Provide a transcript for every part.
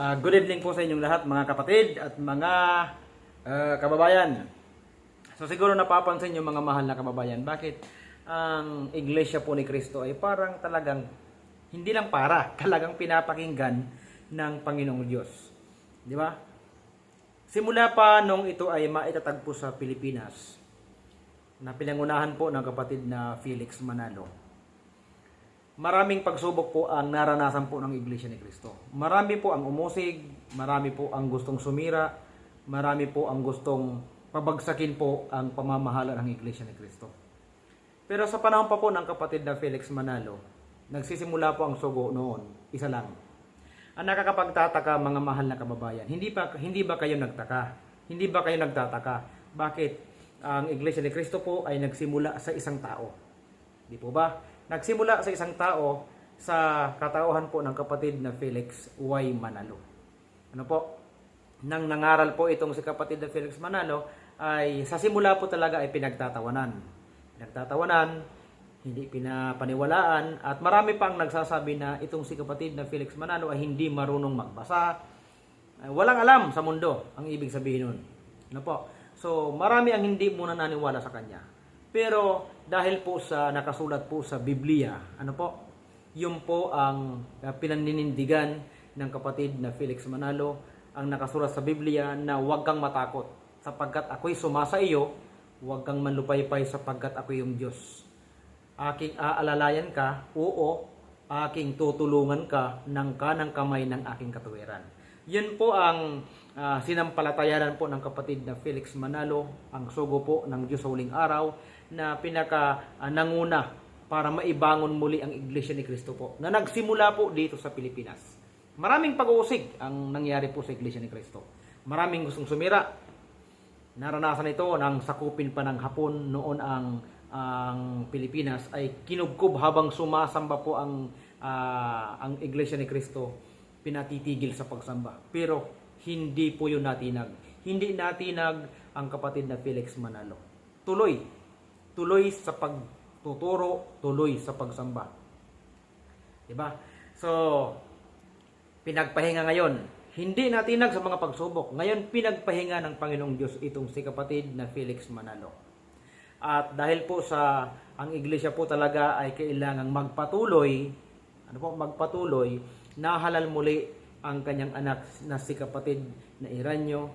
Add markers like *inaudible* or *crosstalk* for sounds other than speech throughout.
Ah, good evening po sa inyong lahat mga kapatid at mga ah, kababayan. So siguro napapansin yung mga mahal na kababayan, bakit ang iglesia po ni Kristo ay parang talagang hindi lang para, *laughs* talagang pinapakinggan ng Panginoong Diyos. Di ba? Simula pa nung ito ay maitatag po sa Pilipinas, na pinangunahan po ng kapatid na Felix Manalo, maraming pagsubok po ang naranasan po ng Iglesia ni Kristo. Marami po ang umusig, marami po ang gustong sumira, marami po ang gustong pabagsakin po ang pamamahala ng Iglesia ni Kristo. Pero sa panahon pa po ng kapatid na Felix Manalo, nagsisimula po ang sugo noon, isa lang. Ang nakakapagtataka mga mahal na kababayan, hindi ba hindi ba kayo nagtaka? Hindi ba kayo nagtataka? Bakit ang Iglesia ni Kristo po ay nagsimula sa isang tao? Di po ba? Nagsimula sa isang tao sa katauhan po ng kapatid na Felix Y. Manalo. Ano po? Nang nangaral po itong si kapatid na Felix Manalo ay sa simula po talaga ay pinagtatawanan. Pinagtatawanan, hindi pinapaniwalaan at marami pang nagsasabi na itong si kapatid na Felix Manalo ay hindi marunong magbasa. Ay, walang alam sa mundo ang ibig sabihin nun. Ano po? So marami ang hindi muna naniwala sa kanya. Pero dahil po sa nakasulat po sa Biblia, ano po? Yun po ang uh, pinaninindigan ng kapatid na Felix Manalo, ang nakasulat sa Biblia na huwag kang matakot sapagkat ako'y sumasa iyo, huwag kang manlupaypay sapagkat ako yung Diyos. Aking aalalayan ka, oo, aking tutulungan ka ng kanang kamay ng aking katuwiran. Yun po ang ah, sinampalatayanan po ng kapatid na Felix Manalo, ang sugo po ng Diyos sa huling araw, na pinaka ah, nanguna para maibangon muli ang Iglesia ni Kristo po, na nagsimula po dito sa Pilipinas. Maraming pag-uusig ang nangyari po sa Iglesia ni Kristo. Maraming gustong sumira. Naranasan ito nang sakupin pa ng Hapon noon ang ang Pilipinas ay kinubkob habang sumasamba po ang ah, ang Iglesia ni Kristo pinatitigil sa pagsamba. Pero hindi po yun natinag. Hindi natinag ang kapatid na Felix Manalo. Tuloy. Tuloy sa pagtuturo, tuloy sa pagsamba. Diba? So, pinagpahinga ngayon. Hindi natinag sa mga pagsubok. Ngayon, pinagpahinga ng Panginoong Diyos itong si kapatid na Felix Manalo. At dahil po sa ang iglesia po talaga ay kailangang magpatuloy, ano po, magpatuloy, nahalal muli ang kanyang anak na si kapatid na Iranyo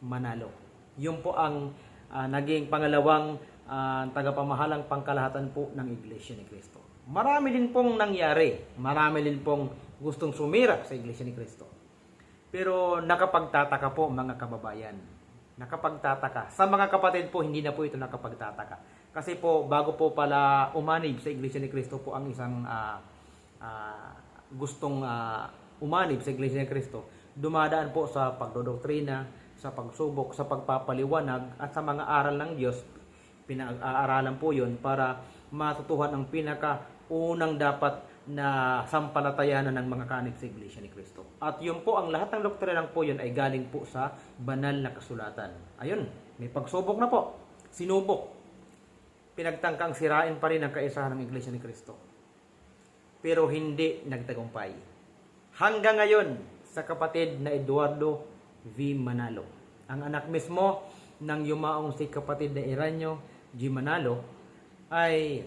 Manalo. Yun po ang ah, naging pangalawang ah, tagapamahalang pangkalahatan po ng Iglesia ni Kristo. Marami din pong nangyari, marami din pong gustong sumira sa Iglesia ni Kristo. Pero nakapagtataka po mga kababayan. Nakapagtataka. Sa mga kapatid po, hindi na po ito nakapagtataka. Kasi po, bago po pala umanib sa Iglesia ni Kristo po ang isang ah, ah, gustong ah, umanib sa Iglesia ni Kristo, dumadaan po sa pagdodoktrina, sa pagsubok, sa pagpapaliwanag, at sa mga aral ng Diyos. Pinag-aaralan po yun para matutuhan ang pinaka unang dapat na sampalatayanan ng mga kanib sa Iglesia ni Kristo. At yun po, ang lahat ng doktrinang po yun ay galing po sa banal na kasulatan. Ayun, may pagsubok na po. Sinubok. Pinagtangkang sirain pa rin ang kaisahan ng Iglesia ni Kristo. Pero hindi nagtagumpay. Hanggang ngayon, sa kapatid na Eduardo V. Manalo. Ang anak mismo ng yumaong si kapatid na Iranyo G. Manalo ay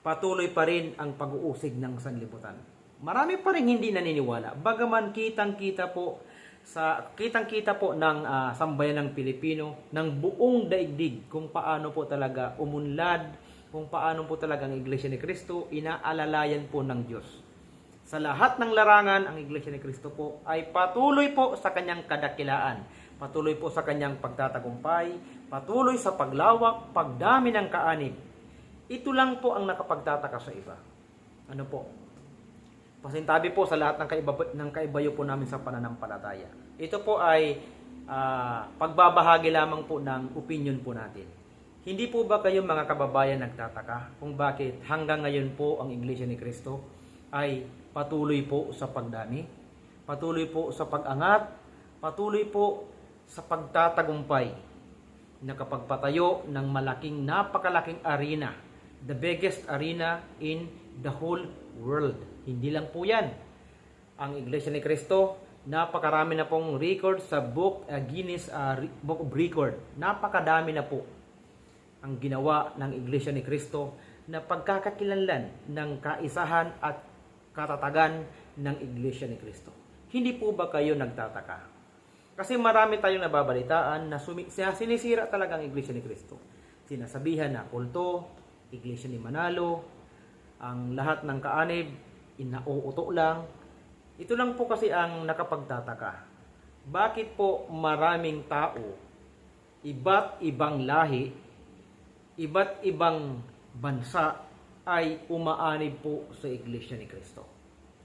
patuloy pa rin ang pag-uusig ng sanlibutan. Marami pa rin hindi naniniwala. Bagaman kitang-kita po sa kitang-kita po ng ah, sambayan ng Pilipino ng buong daigdig kung paano po talaga umunlad, kung paano po talaga ang Iglesia ni Kristo inaalalayan po ng Diyos. Sa lahat ng larangan, ang Iglesia ni Kristo po ay patuloy po sa kanyang kadakilaan. Patuloy po sa kanyang pagtatagumpay, patuloy sa paglawak, pagdami ng kaanib. Ito lang po ang nakapagtataka sa iba. Ano po? Pasintabi po sa lahat ng, kaiba, ng kaibayo po namin sa pananampalataya. Ito po ay ah, pagbabahagi lamang po ng opinion po natin. Hindi po ba kayo mga kababayan nagtataka kung bakit hanggang ngayon po ang Iglesia ni Kristo ay patuloy po sa pagdami, patuloy po sa pag-angat, patuloy po sa pagtatagumpay nakapagpatayo ng malaking napakalaking arena, the biggest arena in the whole world. Hindi lang po yan. ang Iglesia ni Cristo. Napakarami na pong record sa book uh, Guinness uh, Book of Record. Napakadami na po ang ginawa ng Iglesia ni Cristo na pagkakakilanlan ng kaisahan at katatagan ng Iglesia ni Cristo. Hindi po ba kayo nagtataka? Kasi marami tayong nababalitaan na sumi- sinisira talaga ang Iglesia ni Cristo. Sinasabihan na kulto, Iglesia ni Manalo, ang lahat ng kaanib, inauuto lang. Ito lang po kasi ang nakapagtataka. Bakit po maraming tao, iba't ibang lahi, iba't ibang bansa ay umaanib po sa Iglesia ni Cristo?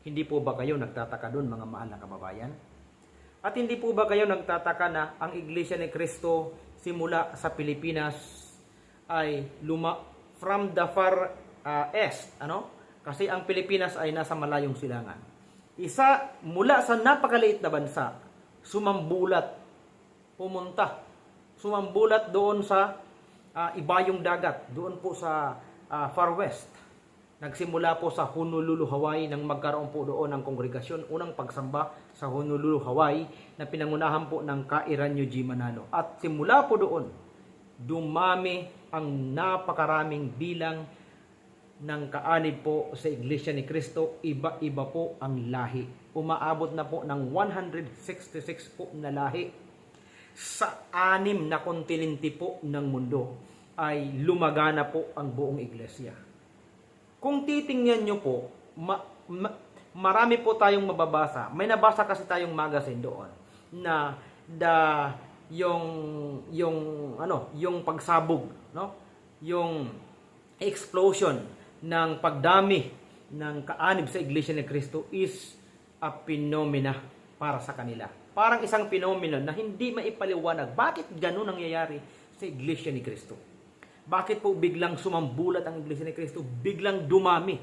Hindi po ba kayo nagtataka doon mga mahal na kababayan? At hindi po ba kayo nagtataka na ang Iglesia ni Cristo simula sa Pilipinas ay luma from the far uh, east, ano? Kasi ang Pilipinas ay nasa malayong silangan. Isa mula sa napakaliit na bansa, sumambulat, pumunta, sumambulat doon sa uh, ibayong dagat, doon po sa uh, far west. Nagsimula po sa Honolulu, Hawaii nang magkaroon po doon ng kongregasyon, unang pagsamba sa Honolulu, Hawaii na pinangunahan po ng Kairan G. Manalo. At simula po doon, dumami ang napakaraming bilang ng kaanib po sa Iglesia ni Cristo, iba-iba po ang lahi. Umaabot na po ng 166 po na lahi sa anim na kontinente po ng mundo ay lumagana po ang buong iglesia. Kung titingnan nyo po, ma- ma- marami po tayong mababasa. May nabasa kasi tayong magazine doon na the yung yung ano, yung pagsabog, no? Yung explosion ng pagdami ng kaanib sa Iglesia ni Cristo is a phenomena para sa kanila. Parang isang phenomena na hindi maipaliwanag. Bakit ganun nangyayari sa Iglesia ni Cristo? Bakit po biglang sumambulat ang Iglesia ni Cristo? Biglang dumami.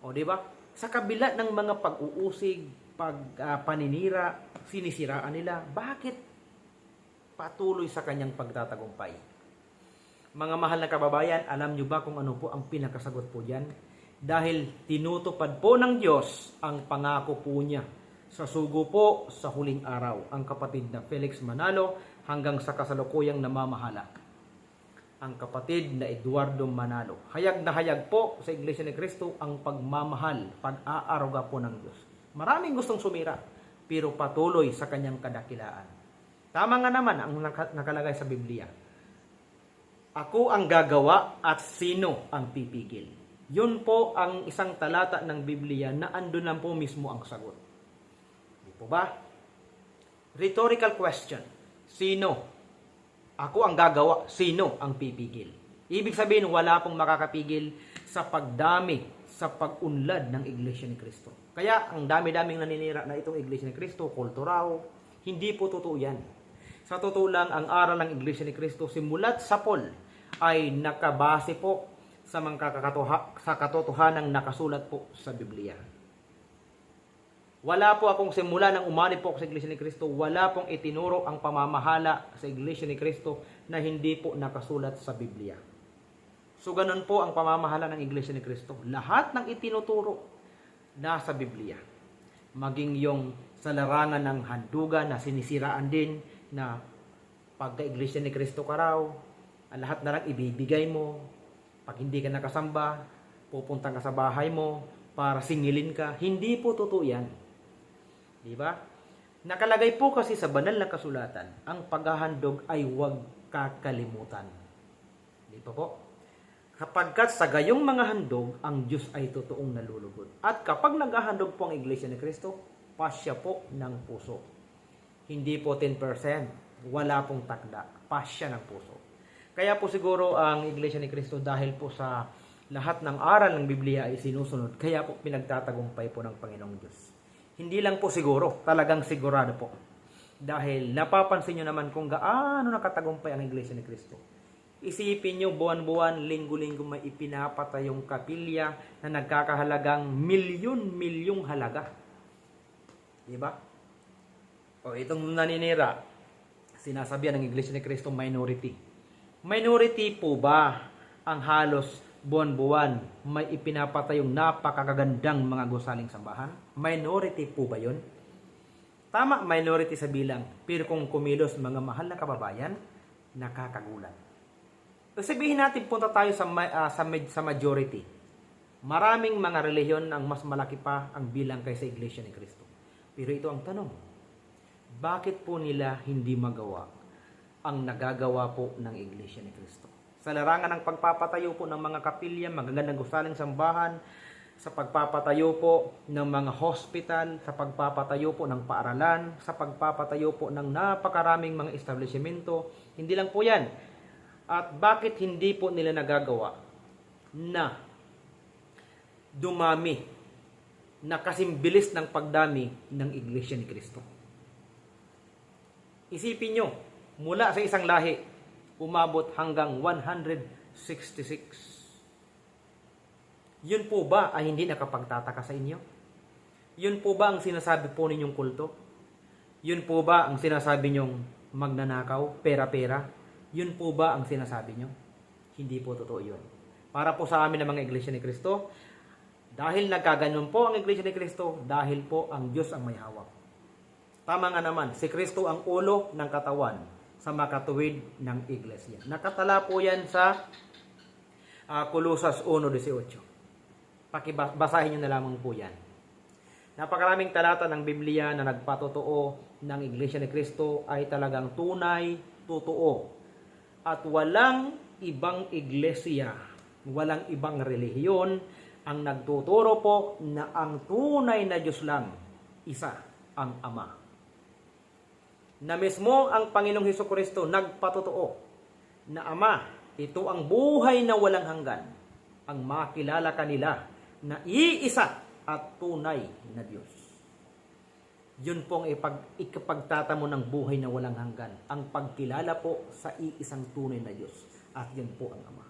O, di ba? Sa kabila ng mga pag-uusig, pag ah, paninira, sinisiraan nila, bakit patuloy sa kanyang pagtatagumpay? Mga mahal na kababayan, alam nyo ba kung ano po ang pinakasagot po dyan? Dahil tinutupad po ng Diyos ang pangako po niya sa sugo po sa huling araw, ang kapatid na Felix Manalo hanggang sa kasalukuyang namamahala ang kapatid na Eduardo Manalo. Hayag na hayag po sa Iglesia ni Cristo ang pagmamahal, pag-aaruga po ng Diyos. Maraming gustong sumira, pero patuloy sa kanyang kadakilaan. Tama nga naman ang naka- nakalagay sa Biblia. Ako ang gagawa at sino ang pipigil. Yun po ang isang talata ng Biblia na andun lang po mismo ang sagot. Di po ba? Rhetorical question. Sino ako ang gagawa, sino ang pipigil? Ibig sabihin, wala pong makakapigil sa pagdami, sa pag-unlad ng Iglesia ni Cristo. Kaya, ang dami-daming naninira na itong Iglesia ni Cristo, kulto raw, hindi po totoo yan. Sa totoo lang, ang aral ng Iglesia ni Cristo, simulat sa Paul, ay nakabase po sa mga kakatoha, sa katotohanang nakasulat po sa Biblia. Wala po akong simula ng umani po ako sa Iglesia ni Cristo. Wala pong itinuro ang pamamahala sa Iglesia ni Cristo na hindi po nakasulat sa Biblia. So ganun po ang pamamahala ng Iglesia ni Cristo. Lahat ng itinuturo nasa Biblia. Maging yung sa larangan ng handugan na sinisiraan din na pagka-Iglesia ni Cristo ka raw, lahat na lang ibibigay mo. Pag hindi ka nakasamba, pupunta ka sa bahay mo para singilin ka. Hindi po totoo yan. Di ba? Nakalagay po kasi sa banal na kasulatan, ang paghahandog ay huwag kakalimutan. Di ba po? Kapagkat sa gayong mga handog, ang Diyos ay totoong nalulugod. At kapag naghahandog po ang Iglesia ni Kristo, pasya po ng puso. Hindi po 10%, wala pong takda, pasya ng puso. Kaya po siguro ang Iglesia ni Kristo dahil po sa lahat ng aral ng Biblia ay sinusunod, kaya po pinagtatagumpay po ng Panginoong Diyos. Hindi lang po siguro, talagang sigurado po. Dahil napapansin nyo naman kung gaano nakatagumpay ang Iglesia ni Kristo. Isipin nyo, buwan-buwan, linggo-linggo may ipinapatay yung kapilya na nagkakahalagang milyon-milyong halaga. Di ba? O itong naninira, sinasabihan ng Iglesia ni Kristo minority. Minority po ba ang halos buwan-buwan may ipinapatayong napakagagandang mga gusaling sambahan? Minority po ba yun? Tama, minority sa bilang. Pero kung kumilos mga mahal na kababayan, nakakagulat. Sabihin natin punta tayo sa, ah, sa, sa majority. Maraming mga relihiyon ang mas malaki pa ang bilang kaysa Iglesia ni Cristo. Pero ito ang tanong, bakit po nila hindi magawa ang nagagawa po ng Iglesia ni Cristo? Sa larangan ng pagpapatayo po ng mga kapilya, magagandang gusaling sambahan, sa pagpapatayo po ng mga hospital, sa pagpapatayo po ng paaralan, sa pagpapatayo po ng napakaraming mga establishmento. Hindi lang po yan. At bakit hindi po nila nagagawa na dumami na kasimbilis ng pagdami ng Iglesia ni Kristo? Isipin nyo, mula sa isang lahi, umabot hanggang 166. Yun po ba ay hindi nakapagtataka sa inyo? Yun po ba ang sinasabi po ninyong kulto? Yun po ba ang sinasabi nyong magnanakaw, pera-pera? Yun po ba ang sinasabi nyo? Hindi po totoo yun. Para po sa amin ng mga iglesia ni Kristo, dahil nagkaganon po ang iglesia ni Kristo, dahil po ang Diyos ang may hawak. Tama nga naman, si Kristo ang ulo ng katawan sa makatuwid ng iglesia. Nakatala po yan sa uh, Colosas 1.18. Pakibasahin nyo na lamang po yan. Napakaraming talata ng Biblia na nagpatotoo ng Iglesia ni Kristo ay talagang tunay, totoo. At walang ibang iglesia, walang ibang relihiyon ang nagtuturo po na ang tunay na Diyos lang, isa ang Ama. Na mismo ang Panginoong Heso Kristo nagpatotoo na Ama, ito ang buhay na walang hanggan, ang makilala kanila na iisa at tunay na Diyos. Yun po ang ipag, ikapagtatamo ng buhay na walang hanggan. Ang pagkilala po sa iisang tunay na Diyos. At yun po ang Ama.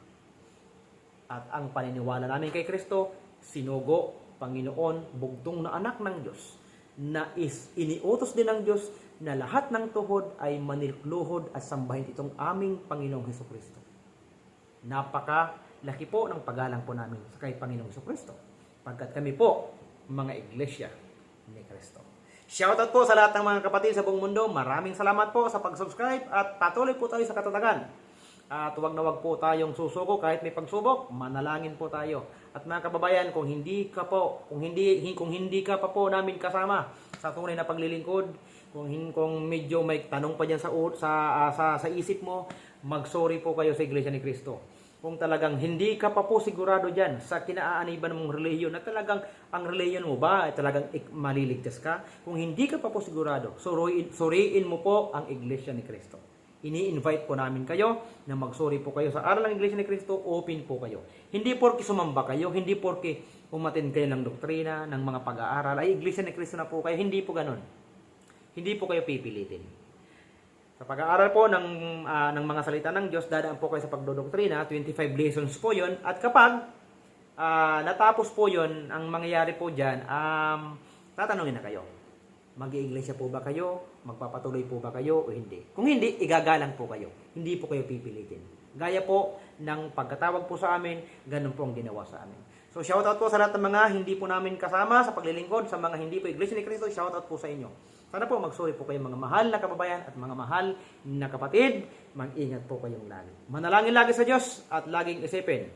At ang paniniwala namin kay Kristo, sinugo, Panginoon, bugtong na anak ng Diyos, na is iniutos din ng Diyos na lahat ng tuhod ay manilkluhod at sambahin itong aming Panginoong Heso Kristo. Napaka laki po ng pagalang po namin sa kay Panginoong Heso Kristo. Pagkat kami po, mga iglesia ni Kristo. Shoutout po sa lahat ng mga kapatid sa buong mundo. Maraming salamat po sa pag-subscribe at patuloy po tayo sa katatagan. At huwag na huwag po tayong susuko kahit may pagsubok, manalangin po tayo. At mga kababayan, kung hindi ka po, kung hindi kung hindi ka pa po namin kasama sa tunay na paglilingkod, kung kung medyo may tanong pa diyan sa sa, ah, sa sa isip mo, mag-sorry po kayo sa Iglesia ni Kristo. Kung talagang hindi ka pa po sigurado diyan sa kinaaaniban mong relihiyon na talagang ang relihiyon mo ba ay talagang maliligtas ka, kung hindi ka pa po sigurado, suriin, suriin mo po ang Iglesia ni Kristo. Ini-invite po namin kayo na magsuri po kayo sa aral ng Iglesia ni Kristo, open po kayo. Hindi porke sumamba kayo, hindi porke umatin kayo ng doktrina, ng mga pag-aaral, ay Iglesia ni Kristo na po kayo, hindi po ganun. Hindi po kayo pipilitin. Sa pag-aaral po ng, ah, ng mga salita ng Diyos, dadaan po kayo sa pagdodoktrina, 25 lessons po yon At kapag ah, natapos po yon ang mangyayari po dyan, um, tatanungin na kayo. Mag-iiglesia po ba kayo? Magpapatuloy po ba kayo o hindi? Kung hindi, igagalang po kayo. Hindi po kayo pipilitin. Gaya po ng pagkatawag po sa amin, ganun po ang ginawa sa amin. So shoutout po sa lahat ng mga hindi po namin kasama sa paglilingkod, sa mga hindi po Iglesia ni Cristo, shoutout po sa inyo. Sana po magsuri po kayo mga mahal na kababayan at mga mahal na kapatid. Mag-ingat po kayong lagi. Manalangin lagi sa Diyos at laging isipin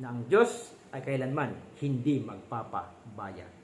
na ang Diyos ay kailanman hindi magpapabaya.